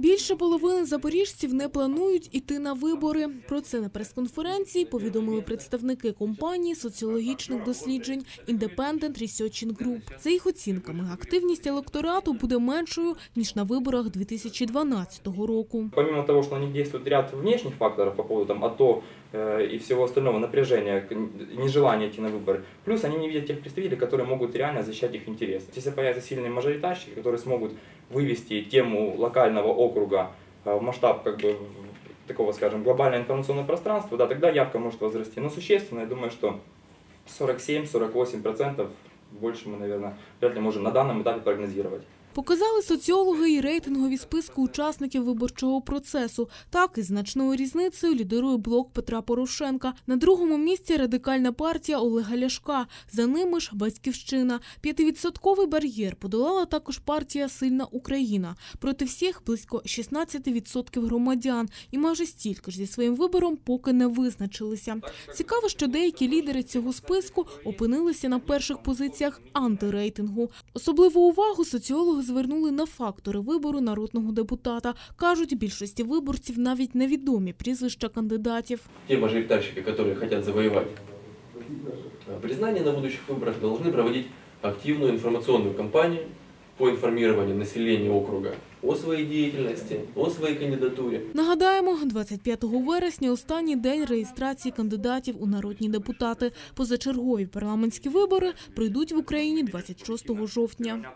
Більше половини запоріжців не планують іти на вибори. Про це на прес-конференції повідомили представники компанії соціологічних досліджень Independent Researching Group. За їх оцінками, активність електорату буде меншою ніж на виборах 2012 року. Помимо того, що на них действует ряд внешніх факторів по поводу там, АТО и всего остального, напряжения, нежелания идти на выборы, плюс они не видят тех представителей, которые могут реально защищать их интересы. Если появятся сильные мажоритарщики, которые смогут вывести тему локального округа э, в масштаб как бы такого, скажем, глобального информационного пространства, да, тогда явка может возрасти. Но существенно, я думаю, что 47-48% больше мы, наверное, вряд ли можем на данном этапе прогнозировать. Показали соціологи і рейтингові списки учасників виборчого процесу. Так, із значною різницею лідирує блок Петра Порошенка. На другому місці радикальна партія Олега Ляшка. За ними ж батьківщина. П'ятивідсотковий бар'єр подолала також партія Сильна Україна. Проти всіх близько 16% громадян. І майже стільки ж зі своїм вибором поки не визначилися. Цікаво, що деякі лідери цього списку опинилися на перших позиціях антирейтингу. Особливу увагу соціологи звернули на фактори вибору народного депутата. Кажуть, більшості виборців навіть невідомі прізвища кандидатів. те мажоритарщики, которые хотят завоевать э, признание на будущих выборах, должны проводить активную информационную кампанию по информированию населения округа о своей деятельности, о своей кандидатуре. Нагадаємо, 25 вересня останній день реєстрації кандидатів у народні депутати. Позачергові парламентські вибори пройдуть в Україні 26 жовтня.